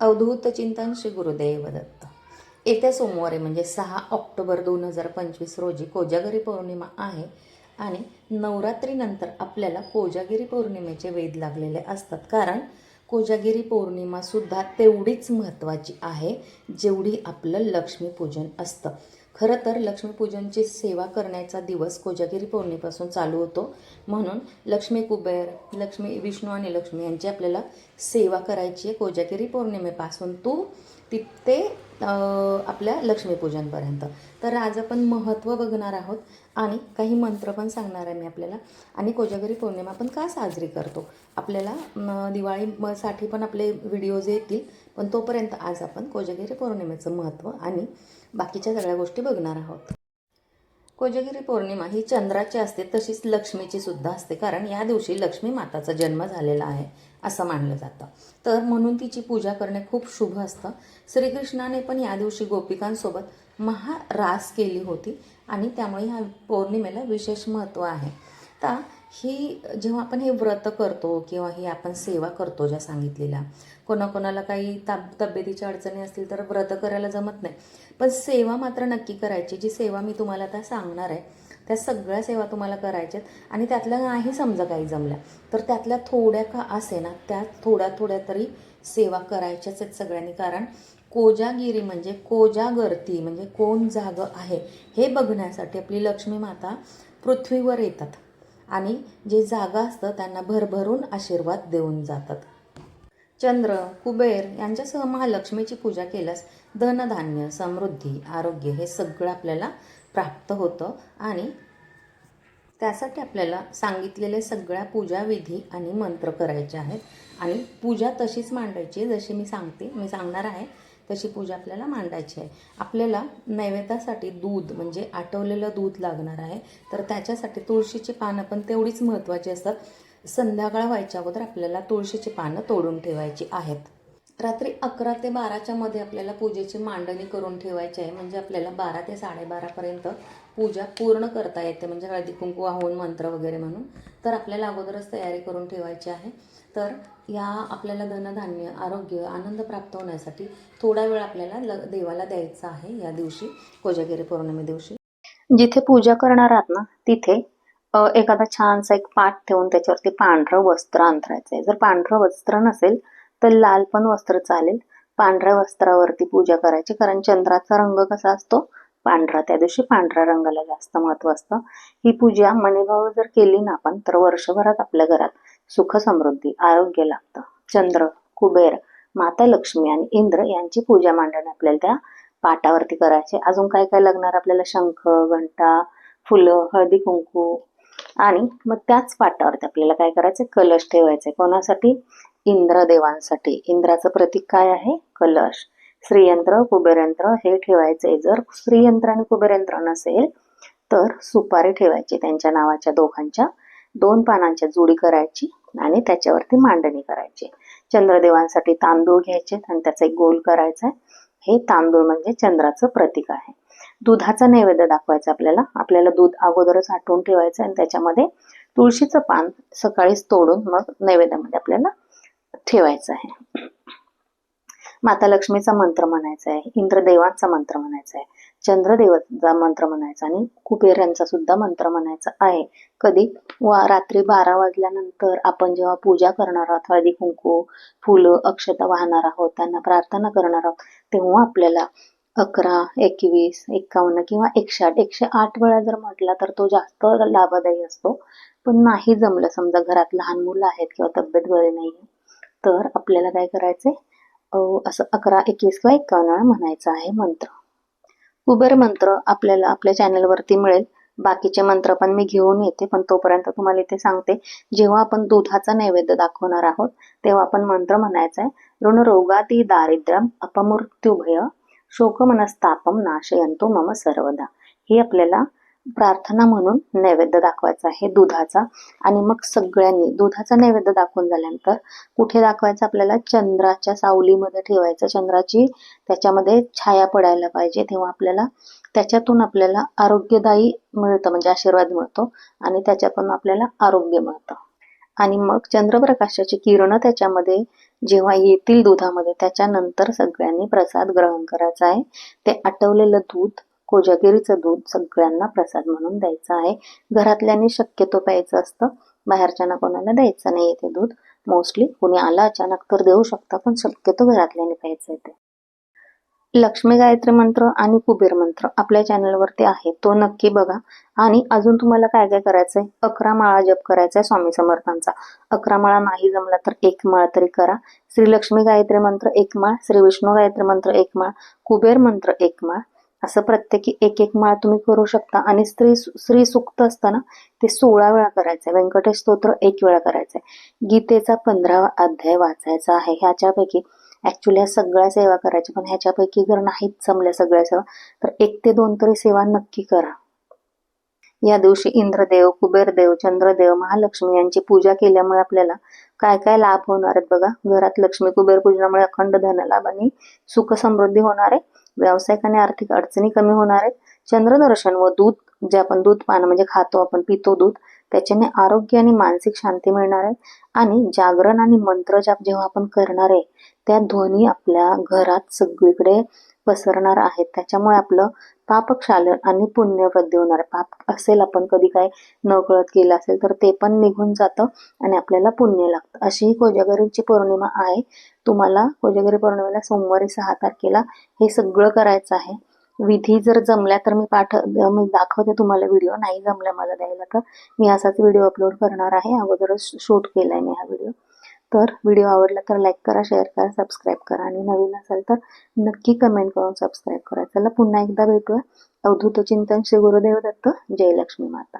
अवधूत चिंतन श्री गुरुदेव दत्त येत्या सोमवारी म्हणजे सहा ऑक्टोबर दोन हजार पंचवीस रोजी कोजागिरी पौर्णिमा आहे आणि नवरात्रीनंतर आपल्याला कोजागिरी पौर्णिमेचे वेध लागलेले असतात. कारण कोजागिरी पौर्णिमासुद्धा तेवढीच महत्त्वाची आहे जेवढी आपलं लक्ष्मीपूजन असतं. खरं तर लक्ष्मीपूजनची सेवा करण्याचा दिवस कोजागिरी पौर्णिमेपासून चालू होतो. म्हणून लक्ष्मी कुबेर लक्ष्मी विष्णू आणि लक्ष्मी यांची आपल्याला सेवा करायची आहे कोजागिरी पौर्णिमेपासून. तू ती ते आपल्या लक्ष्मीपूजनपर्यंत. तर आज आपण महत्त्व बघणार आहोत आणि काही मंत्र पण सांगणार आहे मी आपल्याला. आणि कोजागरी पौर्णिमा पण का साजरी करतो? आपल्याला दिवाळीसाठी दिवाळी पण आपले व्हिडिओज येतील पण तोपर्यंत आज आपण कोजागिरी पौर्णिमेचं महत्त्व आणि बाकीच्या सगळ्या गोष्टी बघणार आहोत. कोजागिरी पौर्णिमा ही चंद्राची असते तशीच लक्ष्मीची सुद्धा असते. कारण या दिवशी लक्ष्मी माताचा जन्म झालेला आहे. असं मानलं जातं. तर म्हणून तिची पूजा करणे खूप शुभ असतं. श्रीकृष्णाने पण या दिवशी गोपिकांसोबत महारास केली होती आणि त्यामुळे ह्या पौर्णिमेला विशेष महत्त्व आहे. आता ही जेव्हा आपण हे व्रत करतो किंवा ही आपण सेवा करतो ज्या सांगितलेल्या कोणाकोणाला काही ताब तब्येतीच्या अडचणी असतील तर व्रत करायला जमत नाही. पण सेवा मात्र नक्की करायची. जी सेवा मी तुम्हाला आता सांगणार आहे त्या सगळ्या सेवा तुम्हाला करायच्यात आणि त्यातल्या नाही समजा काही जमल्या तर त्यातल्या थोड्या का असे ना त्या थोड्या थोड्या तरी सेवा करायच्याच आहेत सगळ्यांनी. कारण कोजागिरी म्हणजे कोजागरती म्हणजे कोण जागं आहे हे बघण्यासाठी आपली लक्ष्मी माता पृथ्वीवर येतात आणि जे जागा असतं त्यांना भरभरून आशीर्वाद देऊन जातात. चंद्र कुबेर यांच्यासह महालक्ष्मीची पूजा केल्यास धनधान्य समृद्धी आरोग्य हे सगळं आपल्याला प्राप्त होतं आणि त्यासाठी आपल्याला सांगितलेले सगळ्या पूजाविधी आणि मंत्र करायचे आहेत. आणि पूजा तशीच मांडायची आहे जशी मी सांगते मी सांगणार आहे तशी पूजा आपल्याला मांडायची आहे. आपल्याला नैवेद्यासाठी दूध म्हणजे आटवलेलं दूध लागणार आहे. तर त्याच्यासाठी तुळशीची पानं पण तेवढीच महत्त्वाची असतात. संध्याकाळ व्हायच्या अगोदर आपल्याला तुळशीची पानं तोडून ठेवायची आहेत. रात्री अकरा ते बाराच्या मध्ये आपल्याला पूजेची मांडणी करून ठेवायची आहे. म्हणजे आपल्याला बारा ते साडेबारापर्यंत पूजा पूर्ण करता येते. म्हणजे हळदी कुंकू वाहून मंत्र वगैरे म्हणून. तर आपल्याला अगोदरच तयारी करून ठेवायची आहे. तर या आपल्याला धनधान्य आरोग्य आनंद प्राप्त होण्यासाठी थोडा वेळ आपल्याला ल देवाला द्यायचा आहे या दिवशी कोजागिरी पौर्णिमे दिवशी. जिथे पूजा करणार आहात ना तिथे एखादा छानसा एक पाठ ठेवून त्याच्यावरती पांढरं वस्त्र अंथरायचं आहे. जर पांढरं वस्त्र नसेल तर लाल पण वस्त्र चालेल. पांढऱ्या वस्त्रावरती पूजा करायची कारण चंद्राचा रंग कसा असतो? पांढरा. त्या दिवशी पांढऱ्या रंगाला जास्त महत्त्व असतं. ही पूजा मनेभाव जर केली ना आपण तर वर्षभरात आपल्या घरात सुख समृद्धी आरोग्य लागतं चंद्र कुबेर माता लक्ष्मी आणि इंद्र यांची पूजा मांडणे आपल्याला त्या पाटावरती करायचे. अजून काय काय लागणार आपल्याला? शंख घंटा फुलं हळदी कुंकू आणि मग त्याच पाटावरती आपल्याला काय करायचं? कलश ठेवायचे. कोणासाठी? इंद्रदेवांसाठी. इंद्राचं प्रतीक काय आहे? कलश. श्रीयंत्र कुबेरयंत्र हे ठेवायचे. जर श्रीयंत्र आणि कुबेरयंत्र नसेल तर सुपारी ठेवायची. त्यांच्या नावाच्या दोघांच्या दोन पानांच्या जुडी करायची आणि त्याच्यावरती मांडणी करायची. चंद्रदेवांसाठी तांदूळ घ्यायचे आणि त्याचा एक गोल करायचा हे तांदूळ म्हणजे चंद्राचं प्रतीक आहे. दुधाचा नैवेद्य दाखवायचा आपल्याला. आपल्याला दूध अगोदरच आटवून ठेवायचं आणि त्याच्यामध्ये तुळशीचं पान सकाळीच तोडून मग नैवेद्यामध्ये आपल्याला ठेवायचं आहे. माता लक्ष्मीचा मंत्र म्हणायचा आहे इंद्रदेवांचा मंत्र म्हणायचा आहे चंद्रदेवाचा मंत्र म्हणायचा आणि कुबेरांचा सुद्धा मंत्र म्हणायचा आहे. कधी? वा रात्री बारा वाजल्यानंतर आपण जेव्हा पूजा करणार आहोत हळदी कुंकू फुलं अक्षता वाहणार आहोत त्यांना प्रार्थना करणार आहोत तेव्हा आपल्याला अकरा एकवीस एकावन्न किंवा एकशे आठ एकशे आठ वेळा जर म्हटला तर तो जास्त लाभदायी असतो. पण नाही जमलं समजा घरात लहान मुलं आहेत किंवा तब्येत बरी नाही तर आपल्याला काय करायचंय? अं, असं अकरा एकवीस किंवा एकावन्न वेळा म्हणायचं आहे मंत्र. कुबेर मंत्र आपल्याला आपल्या चॅनलवरती मिळेल. बाकीचे मंत्र पण मी घेऊन येते पण तोपर्यंत तुम्हाला इथे सांगते जेव्हा आपण दुधाचा नैवेद्य दाखवणार आहोत तेव्हा आपण मंत्र म्हणायचा आहे ऋणरोगाती दारिद्र्यम अपमृत्युभय शोकमनस्तापम नाशयंतो मम सर्वदा. हे आपल्याला प्रार्थना म्हणून नैवेद्य दाखवायचा आहे दुधाचा. आणि मग सगळ्यांनी दुधाचा नैवेद्य दाखवून झाल्यानंतर कुठे दाखवायचं? आपल्याला चंद्राच्या सावलीमध्ये ठेवायचं. चंद्राची त्याच्यामध्ये छाया पडायला पाहिजे. तेव्हा आपल्याला त्याच्यातून आपल्याला आरोग्यदायी मिळतं. म्हणजे आशीर्वाद मिळतो आणि त्याच्यातून आपल्याला आरोग्य मिळतं. आणि मग चंद्रप्रकाशाची किरण त्याच्यामध्ये जेव्हा येतील दुधामध्ये त्याच्यानंतर सगळ्यांनी प्रसाद ग्रहण करायचा आहे. ते आटवलेलं दूध कोजागिरीचं दूध सगळ्यांना प्रसाद म्हणून द्यायचं आहे. घरातल्यांनी शक्यतो प्यायचं असतं. बाहेरच्यांना कोणाला द्यायचं नाही ते दूध. मोस्टली कोणी आला अचानक तर देऊ शकता पण शक्यतो घरातल्याने प्यायचं आहे ते. लक्ष्मी गायत्री मंत्र आणि कुबेर मंत्र आपल्या चॅनलवरती आहे. तो नक्की बघा. आणि अजून तुम्हाला काय काय करायचंय? अकरा माळा जप करायचा आहे स्वामी समर्थांचा. अकरा माळा नाही जमला तर एक माळ तरी करा. श्री लक्ष्मी गायत्री मंत्र एक माळ श्री विष्णू गायत्री मंत्र एक माळ कुबेर मंत्र एक माळ असं प्रत्येकी एक एक माळ तुम्ही करू शकता. आणि स्त्री स्त्री सुक्त असताना ते सोळा वेळा करायचंय. व्यंकटेश स्तोत्र एक वेळा करायचंय. गीतेचा पंधरावा अध्याय वाचायचा आहे. ह्याच्यापैकी ऍक्च्युली ह्या सगळ्या सेवा करायच्या पण ह्याच्यापैकी जर नाहीच जमल्या सगळ्या सेवा तर एक ते दोन तरी सेवा नक्की करा. या दिवशी इंद्रदेव कुबेरदेव चंद्रदेव महालक्ष्मी यांची पूजा केल्यामुळे आपल्याला काय काय लाभ होणार आहेत बघा. घरात लक्ष्मी कुबेर पूजनामुळे अखंड धनलाभ आणि सुख समृद्धी होणार आहे. व्यावसायिक आणि आर्थिक अडचणी कमी होणार आहेत. चंद्रदर्शन व दूध जे आपण दूध पान म्हणजे खातो आपण पितो दूध त्याच्याने आरोग्य आणि मानसिक शांती मिळणार आहे. आणि जागरण आणि मंत्रजाप जेव्हा आपण करणार आहे त्या ध्वनी आपल्या घरात सगळीकडे पसरणार आहेत. त्याच्यामुळे आपलं पापक्षालन आणि पुण्यवृद्धी होणार. पाप असेल आपण कधी काय न कळत केलं असेल तर ते पण निघून जातं आणि आपल्याला पुण्य लागतं. अशी ही कोजागरीची पौर्णिमा आहे. तुम्हाला कोजागरी पौर्णिमेला सोमवारी सहा तारखेला हे सगळं करायचं आहे. विधी जर जमल्या तर मी पाठ मी दाखवते तुम्हाला व्हिडिओ नाही जमला मला द्यायला तर. मी असाच व्हिडिओ अपलोड करणार आहे. अगोदरच शूट केला आहे मी हा व्हिडिओ तर व्हिडिओ आवडला तर लाईक करा शेअर करा सबस्क्राईब करा. आणि नवीन असेल तर नक्की कमेंट करून सबस्क्राईब करा. चला पुन्हा एकदा भेटूया. अवधूत चिंतन श्री गुरुदेव दत्त. जयलक्ष्मी माता.